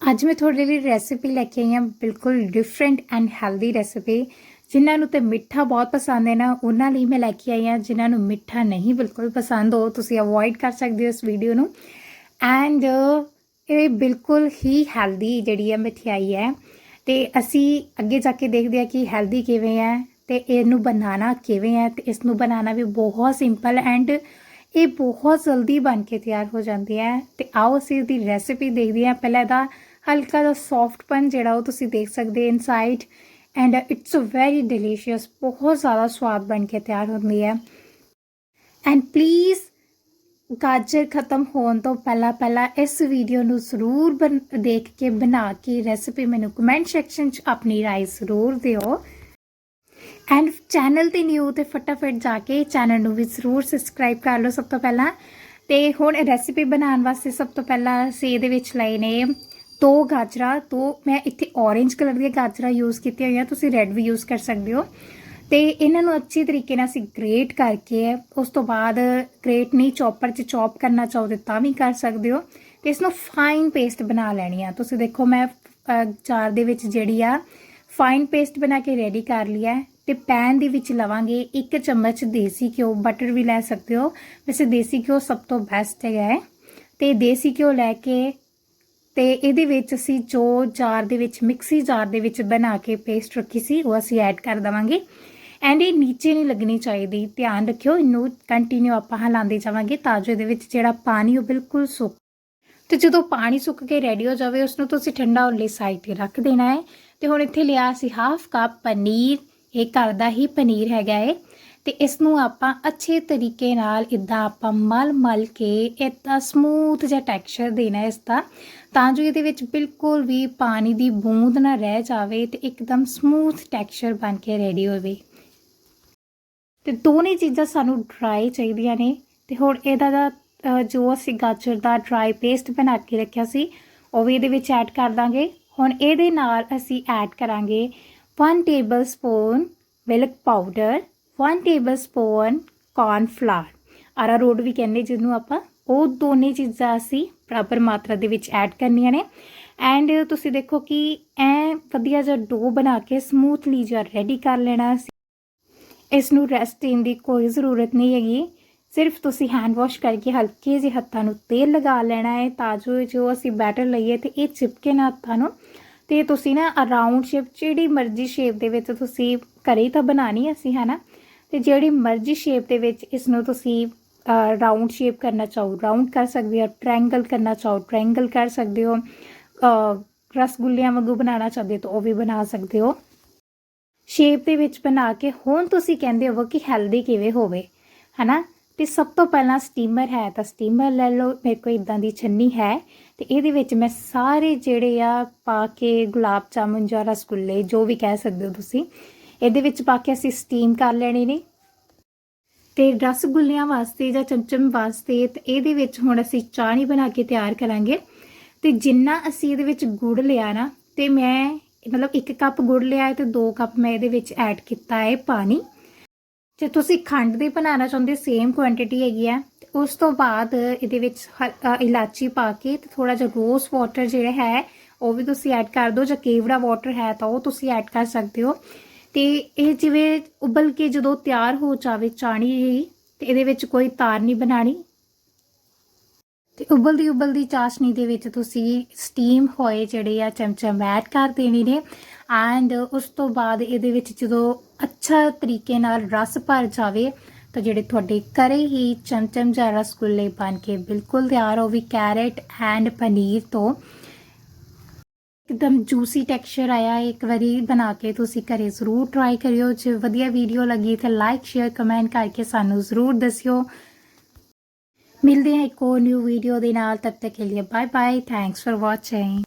ਅੱਜ ਮੈਂ ਤੁਹਾਡੇ ਲਈ ਰੈਸਿਪੀ ਲੈ ਕੇ ਆਈ ਹਾਂ ਬਿਲਕੁਲ ਡਿਫਰੈਂਟ ਐਂਡ ਹੈਲਦੀ ਰੈਸਿਪੀ ਜਿਨ੍ਹਾਂ ਨੂੰ ਤੇ ਮਿੱਠਾ ਬਹੁਤ ਪਸੰਦ ਹੈ ਨਾ, ਉਹਨਾਂ ਲਈ ਮੈਂ ਲੈ ਕੇ ਆਈ ਹਾਂ। ਜਿਨ੍ਹਾਂ ਨੂੰ ਮਿੱਠਾ ਨਹੀਂ ਬਿਲਕੁਲ ਪਸੰਦ ਹੋ ਤੁਸੀਂ ਅਵੋਇਡ ਕਰ ਸਕਦੇ ਹੋ ਇਸ ਵੀਡੀਓ ਨੂੰ। ਐਂਡ ਇਹ ਬਿਲਕੁਲ ਹੀ ਹੈਲਦੀ ਜਿਹੜੀ ਹੈ ਮਠਿਆਈ ਹੈ। ਤੇ ਅਸੀਂ ਅੱਗੇ ਜਾ ਕੇ ਦੇਖਦੇ ਹਾਂ ਕਿ ਹੈਲਦੀ ਕਿਵੇਂ ਹੈ ਤੇ ਇਹਨੂੰ ਬਣਾਉਣਾ ਕਿਵੇਂ ਹੈ ਤੇ ਇਸ ਨੂੰ ਬਣਾਉਣਾ ਵੀ ਬਹੁਤ ਸਿੰਪਲ ਐਂਡ ਇਹ ਬਹੁਤ ਜਲਦੀ ਬਣ ਕੇ ਤਿਆਰ ਹੋ ਜਾਂਦੀ ਹੈ। ਤੇ ਆਓ ਅਸੀਂ ਇਹਦੀ ਰੈਸਿਪੀ ਦੇਖਦੇ ਹਾਂ। ਪਹਿਲਾਂ ਇਹਦਾ ਹਲਕਾ ਜਿਹਾ ਸੌਫਟਪਨ ਜਿਹੜਾ ਉਹ ਤੁਸੀਂ ਦੇਖ ਸਕਦੇ inside and it's a very delicious ਬਹੁਤ ਜ਼ਿਆਦਾ ਸਵਾਦ ਬਣ ਕੇ ਤਿਆਰ ਹੁੰਦੀ ਹੈ। ਐਂਡ ਪਲੀਜ਼ ਗਾਜਰ ਖਤਮ ਹੋਣ ਤੋਂ ਪਹਿਲਾਂ ਪਹਿਲਾਂ ਇਸ ਵੀਡੀਓ ਨੂੰ ਜ਼ਰੂਰ ਬਣ- ਦੇਖ ਕੇ ਬਣਾ ਕੇ ਰੈਸਿਪੀ ਮੈਨੂੰ ਕਮੈਂਟ ਸੈਕਸ਼ਨ 'ਚ ਆਪਣੀ ਰਾਏ ਜ਼ਰੂਰ ਦਿਓ। ਐਂਡ ਚੈਨਲ ਤੇ ਨਿਊ ਤੇ ਫਟਾਫਟ ਜਾ ਕੇ ਚੈਨਲ ਨੂੰ ਵੀ ਜ਼ਰੂਰ ਸਬਸਕ੍ਰਾਈਬ ਕਰ ਲਓ ਸਭ ਤੋਂ ਪਹਿਲਾਂ। ਤੇ ਹੁਣ ਰੈਸਿਪੀ ਬਣਾਉਣ ਵਾਸਤੇ ਸਭ ਤੋਂ ਪਹਿਲਾਂ ਅਸੀਂ ਇਹਦੇ ਵਿੱਚ ਲਏ ਨੇ ਦੋ ਗਾਜਰਾ, ਦੋ, ਮੈਂ ਇੱਥੇ orange ਕਲਰ ਦੀਆਂ ਗਾਜਰਾਂ ਯੂਜ਼ ਕੀਤੀਆਂ ਹੋਈਆਂ, ਤੁਸੀਂ ਰੈੱਡ ਵੀ ਯੂਜ਼ ਕਰ ਸਕਦੇ ਹੋ। ਤੇ ਇਹਨਾਂ ਨੂੰ ਅੱਛੀ ਤਰੀਕੇ ਨਾਲ ਅਸੀਂ ਗ੍ਰੇਟ ਕਰਕੇ, ਉਸ ਤੋਂ ਬਾਅਦ ਗ੍ਰੇਟ ਨਹੀਂ ਚੌਪਰ 'ਚ ਚੌਪ ਕਰਨਾ ਚਾਹੋ ਤਾਂ ਵੀ ਕਰ ਸਕਦੇ ਹੋ। ਤੇ ਇਸ ਨੂੰ ਫਾਈਨ ਪੇਸਟ ਬਣਾ ਲੈਣੀ ਆ। ਤੁਸੀਂ ਦੇਖੋ, ਮੈਂ ਚਾਰ ਦੇ ਵਿੱਚ ਜਿਹੜੀ ਆ ਫਾਈਨ ਪੇਸਟ ਬਣਾ ਕੇ ਰੈਡੀ ਕਰ ਲਿਆ ਹੈ ਤੇ ਪੈਨ ਦੇ ਵਿੱਚ ਲਵਾਂਗੇ ਇੱਕ ਚਮਚ ਦੇਸੀ ਘਿਓ ਬਟਰ ਵੀ ਲੈ ਸਕਦੇ ਹੋ। ਵੈਸੇ ਦੇਸੀ ਘਿਓ ਸਭ ਤੋਂ ਬੈਸਟ ਹੈਗਾ ਹੈ। ਤੇ ਦੇਸੀ ਘਿਓ ਲੈ ਕੇ ਤੇ ਇਹਦੇ ਵਿੱਚ ਅਸੀਂ ਜੋ ਜਾਰ ਦੇ ਵਿੱਚ, ਮਿਕਸੀ ਜਾਰ ਦੇ ਵਿੱਚ ਬਣਾ ਕੇ ਪੇਸਟ ਰੱਖੀ ਸੀ, ਉਹ ਅਸੀਂ ਐਡ ਕਰ ਦਵਾਂਗੇ। ਐਂਡ ਇਹ ਨੀਚੇ ਨਹੀਂ ਲੱਗਣੀ ਚਾਹੀਦੀ, ਧਿਆਨ ਰੱਖਿਓ, ਇਹਨੂੰ ਕੰਟੀਨਿਊ ਆਪਾਂ ਹਿਲਾਉਂਦੇ ਜਾਵਾਂਗੇ ਤਾਂ ਜੋ ਇਹਦੇ ਵਿੱਚ ਜਿਹੜਾ ਪਾਣੀ ਉਹ ਬਿਲਕੁਲ ਸੁੱਕ ਤੇ ਜਦੋਂ ਪਾਣੀ ਸੁੱਕ ਕੇ ਰੈਡੀ ਹੋ ਜਾਵੇ ਉਸ ਨੂੰ ਤੁਸੀਂ ਠੰਡਾ ਹੋਣ ਲਈ ਸਾਈਡ ਤੇ ਰੱਖ ਦੇਣਾ ਹੈ। ਤੇ ਹੁਣ ਇੱਥੇ ਲਿਆ ਸੀ ਹਾਫ ਕੱਪ ਪਨੀਰ, ਇਹ ਘਰ ਦਾ ਹੀ ਪਨੀਰ ਹੈਗਾ ਹੈ ਤੇ ਇਸ ਨੂੰ ਆਪਾਂ ਅੱਛੇ ਤਰੀਕੇ ਨਾਲ ਇਦਾਂ ਆਪਾਂ ਮਲ ਮਲ ਕੇ ਇਦਾਂ ਸਮੂਥ ਜਿਹਾ ਟੈਕਸਚਰ ਦੇਣਾ ਇਸ ਦਾ ਤਾਂ ਜੋ ਇਹਦੇ ਵਿੱਚ ਬਿਲਕੁਲ ਵੀ ਪਾਣੀ ਦੀ ਬੂੰਦ ਨਾ ਰਹਿ ਜਾਵੇ ਤੇ ਇੱਕਦਮ ਸਮੂਥ ਟੈਕਸਚਰ ਬਣ ਕੇ ਰੈਡੀ ਹੋਵੇ। ਤੇ ਦੋਨੇ ਚੀਜ਼ਾਂ ਸਾਨੂੰ ਡਰਾਈ ਚਾਹੀਦੀਆਂ ਨੇ, ਤੇ ਹੁਣ ਇਹਦਾ ਦਾ ਜੋ ਅਸੀਂ ਗਾਜਰ ਦਾ ਡਰਾਈ ਪੇਸਟ ਬਣਾ ਕੇ ਰੱਖਿਆ ਸੀ, ਉਹ ਵੀ ਇਹਦੇ ਵਿੱਚ ਐਡ ਕਰ ਦਾਂਗੇ। ਹੁਣ ਇਹਦੇ ਨਾਲ ਅਸੀਂ ਐਡ ਕਰਾਂਗੇ 1 tablespoon milk powder 1 tablespoon corn flour arrowroot ਵੀ ਕਹਿੰਦੇ ਜਿਹਨੂੰ ਆਪਾਂ ਉਹ ਦੋਨੇ ਚੀਜ਼ਾਂ ਅਸੀਂ ਪ੍ਰੋਪਰ ਮਾਤਰਾ ਦੇ ਵਿੱਚ ਐਡ ਕਰਨੀਆਂ ਨੇ ਐਂਡ ਤੁਸੀਂ ਦੇਖੋ ਕਿ ਐ ਵਧੀਆ ਜਿਹਾ ਡੋ ਬਣਾ ਕੇ ਸਮੂਥਲੀ ਜਿਹਾ ਰੈਡੀ ਕਰ ਲੈਣਾ ਅਸੀਂ ਇਸ ਨੂੰ ਰੈਸਟ ਦੇਣ ਦੀ ਕੋਈ ਜ਼ਰੂਰਤ ਨਹੀਂ ਹੈਗੀ ਸਿਰਫ ਤੁਸੀਂ ਹੈਂਡ ਵਾਸ਼ ਕਰਕੇ ਹਲਕੇ ਜਿਹੇ ਹੱਥਾਂ ਨੂੰ ਤੇਲ ਲਗਾ ਲੈਣਾ ਹੈ ਤਾਂ ਜੋ ਜੋ ਅਸੀਂ ਬੈਟਰ ਲਈਏ ਤੇ ਇਹ ਚਿਪਕੇ ਨਾ ਹੱਥਾਂ ਨੂੰ ਤੇ ਤੁਸੀਂ ਨਾ ਅਰਾਊਂਡ ਸ਼ੇਪ ਜਿਹੜੀ ਮਰਜ਼ੀ ਸ਼ੇਪ ਦੇ ਵਿੱਚ ਤੁਸੀਂ ਘਰੇ ਹੀ ਤਾਂ ਬਣਾਣੀ ਅਸੀਂ ਹੈ ਨਾ ਤੇ ਜਿਹੜੀ ਮਰਜ਼ੀ ਸ਼ੇਪ ਦੇ ਵਿੱਚ ਇਸ ਨੂੰ ਤੁਸੀਂ ਰਾਉਂਡ ਸ਼ੇਪ ਕਰਨਾ ਚਾਹੋ ਰਾਉਂਡ ਕਰ ਸਕਦੇ ਹੋ ਟ੍ਰਾਇੰਗਲ ਕਰਨਾ ਚਾਹੋ ਟ੍ਰਾਇੰਗਲ ਕਰ ਸਕਦੇ ਹੋ ਰਸਗੁੱਲਿਆਂ ਵਾਂਗੂ ਬਣਾਉਣਾ ਚਾਹਦੇ ਹੋ ਤਾਂ ਉਹ ਵੀ ਬਣਾ ਸਕਦੇ ਹੋ। ਸ਼ੇਪ ਦੇ ਵਿੱਚ ਬਣਾ ਕੇ ਹੁਣ ਤੁਸੀਂ ਕਹਿੰਦੇ ਹੋ ਕਿ ਹੈਲਦੀ ਕਿਵੇਂ ਹੋਵੇ, ਹਨਾ? ਤੇ ਸਭ ਤੋਂ ਪਹਿਲਾਂ ਸਟੀਮਰ ਹੈ ਤਾਂ ਸਟੀਮਰ ਲੈ ਲਓ, ਮੇਰੇ ਕੋਲ ਇਦਾਂ ਦੀ ਛੰਨੀ ਹੈ ਤੇ ਇਹਦੇ ਵਿੱਚ ਮੈਂ ਸਾਰੇ ਜਿਹੜੇ ਆ ਪਾ ਕੇ ਗੁਲਾਬ ਜਾਮੁਨ ਜਾਂ ਰਸਗੁੱਲੇ ਜੋ ਵੀ ਕਹਿ ਸਕਦੇ ਹੋ ਤੁਸੀਂ ਇਹਦੇ ਵਿੱਚ ਪਾ ਕੇ ਅਸੀਂ ਸਟੀਮ ਕਰ ਲੈਣੇ ਨੇ। ਤੇ ਰਸਗੁੱਲਿਆਂ ਵਾਸਤੇ ਜਾਂ ਚਮਚਮ ਵਾਸਤੇ ਤੇ ਇਹਦੇ ਵਿੱਚ ਹੁਣ ਅਸੀਂ ਚਾਣੀ ਬਣਾ ਕੇ ਤਿਆਰ ਕਰਾਂਗੇ। ਤੇ ਜਿੰਨਾ ਅਸੀਂ ਇਹਦੇ ਵਿੱਚ ਗੁੜ ਲਿਆ ਨਾ ਤੇ ਮੈਂ ਮਤਲਬ 1 ਕੱਪ ਗੁੜ ਲਿਆ ਹੈ ਤੇ 2 ਕੱਪ ਮੈਂ ਇਹਦੇ ਵਿੱਚ ਐਡ ਕੀਤਾ ਹੈ ਪਾਣੀ। ਜੇ ਤੁਸੀਂ ਖੰਡ ਦੀ ਬਣਾਉਣਾ ਚਾਹੁੰਦੇ ਸੇਮ ਕੁਆਂਟੀਟੀ ਹੈਗੀ ਆ ਤੇ ਉਸ ਤੋਂ ਬਾਅਦ ਇਹਦੇ ਵਿੱਚ ਹ- ਅ, ਇਲਾਚੀ ਪਾ ਕੇ ਤੇ ਥੋੜਾ ਜਿਹਾ ਰੋਸ ਵਾਟਰ ਜਿਹੜਾ ਹੈ ਉਹ ਵੀ ਤੁਸੀਂ ਐਡ ਕਰ ਦਿਓ। ਜਾਂ ਕੇਵੜਾ ਵਾਟਰ ਹੈ ਤਾਂ ਉਹ ਤੁਸੀਂ ਐਡ ਕਰ ਸਕਦੇ ਹੋ। ਤੇ ਇਹ ਜਿਵੇਂ ਉਬਲ ਕੇ ਜਦੋਂ ਤਿਆਰ ਹੋ ਜਾਵੇ ਚਾਣੀ ਜਿਹੀ, ਤੇ ਇਹਦੇ ਵਿੱਚ ਕੋਈ ਤਾਰ ਨਹੀਂ ਬਣਾਣੀ। ਤੇ ਉਬਲਦੀ ਉਬਲਦੀ ਚਾਸ਼ਨੀ ਦੇ ਵਿੱਚ ਤੁਸੀਂ ਸਟੀਮ ਹੋਏ ਜਿਹੜੇ ਆ ਚਮਚਮ ਐਡ ਕਰ ਦੇਣੇ ਨੇ ਐਂਡ ਉਸ ਤੋਂ ਬਾਅਦ ਇਹਦੇ ਵਿੱਚ ਜਦੋਂ ਅੱਛਾ ਤਰੀਕੇ ਨਾਲ ਰਸ ਭਰ ਜਾਵੇ ਤਾਂ ਜਿਹੜੇ ਤੁਹਾਡੇ ਘਰੇ ਹੀ ਚਮਚਮ ਜਾਂ ਰਸਗੁੱਲੇ ਬਣ ਕੇ ਬਿਲਕੁਲ ਤਿਆਰ ਹੋ ਵੀ ਕੈਰਟ ਐਂਡ ਪਨੀਰ ਤੋਂ ਇੱਕਦਮ ਜੂਸੀ ਟੈਕਸਚਰ ਆਇਆ ਹੈ। ਇੱਕ ਵਾਰੀ ਬਣਾ ਕੇ ਤੁਸੀਂ ਘਰੇ ਜ਼ਰੂਰ ਟਰਾਈ ਕਰਿਓ। ਜੇ ਵਧੀਆ ਵੀਡੀਓ ਲੱਗੀ ਤਾਂ ਲਾਈਕ ਸ਼ੇਅਰ ਕਮੈਂਟ ਕਰਕੇ ਸਾਨੂੰ ਜ਼ਰੂਰ ਦੱਸਿਓ। ਮਿਲਦੇ ਹਾਂ ਇੱਕ ਹੋਰ ਨਿਊ ਵੀਡੀਓ ਦੇ ਨਾਲ। ਤਦ ਤੱਕ ਕੇ ਲਈ bye bye thanks for watching